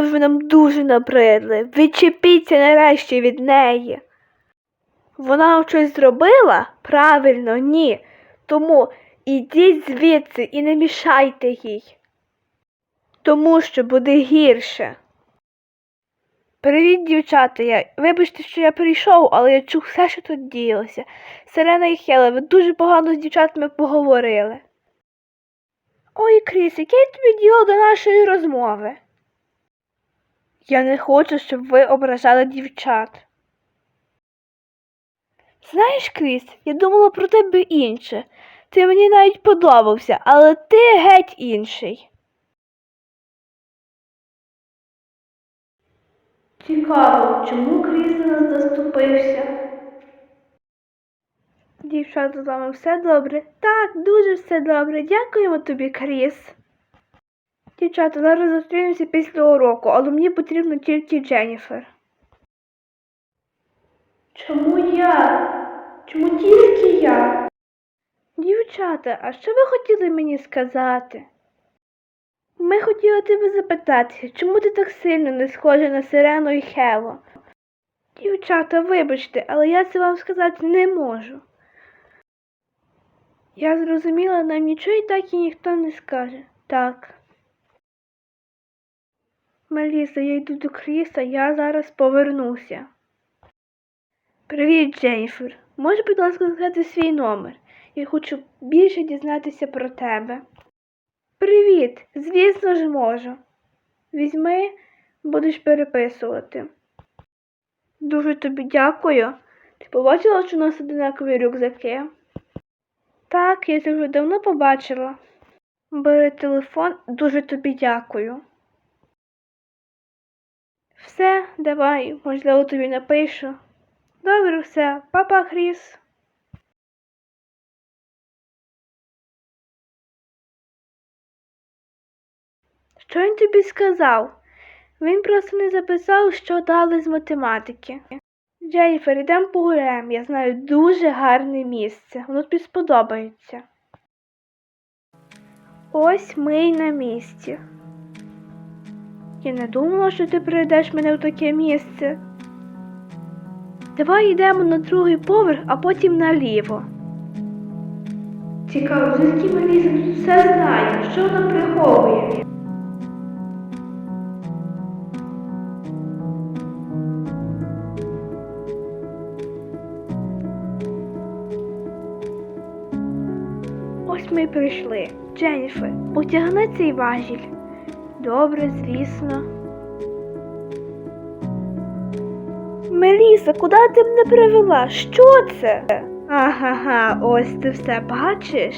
ви нам дуже набридли. Відчепіться нарешті від неї. Вона щось зробила? Правильно, ні. Тому ідіть звідси і не мішайте їй. Тому що буде гірше. Привіт, дівчата. Я... Вибачте, що я прийшов, але я чув все, що тут діялося. Сирена і Хела, ви дуже погано з дівчатами поговорили. Ой, Кріс, яке тобі діло до нашої розмови? Я не хочу, щоб ви ображали дівчат. Знаєш, Кріс, я думала про тебе інше. Ти мені навіть подобався, але ти геть інший. Цікаво, чому Кріс за нас заступився? Дівчата, з вами все добре? Так, дуже все добре. Дякуємо тобі, Кріс. Дівчата, зараз зустрінемося після уроку, але мені потрібно тільки Дженніфер. Чому я? Чому тільки я? Дівчата, а що ви хотіли мені сказати? Ми хотіли тебе запитати, чому ти так сильно не схожа на Сирену і Хело? Дівчата, вибачте, але я це вам сказати не можу. Я зрозуміла, нам нічого і так і ніхто не скаже. Так. Меліса, я йду до Кріса, я зараз повернуся. Привіт, Дженніфер. Можеш, будь ласка, сказати свій номер? Я хочу більше дізнатися про тебе. Привіт, звісно ж можу. Візьми, будеш переписувати. Дуже тобі дякую. Ти побачила, що у нас одинакові рюкзаки? Так, я це вже давно побачила. Бери телефон, дуже тобі дякую. Все, давай, можливо, тобі напишу. Добре, все, папа Хріс. Що він тобі сказав? Він просто не записав, що дали з математики. Джейфер, йдемо погуляємо. Я знаю дуже гарне місце. Воно тобі сподобається. Ось ми й на місці. Я не думала, що ти приведеш мене в таке місце. Давай йдемо на другий поверх, а потім наліво. Цікаво, звідки Меліса тут все знає, що вона приховує. Ось ми прийшли. Дженніфер, потягни цей важіль. Добре, звісно. Меліса, куди ти мене привела? Що це? Ага, ось ти все бачиш.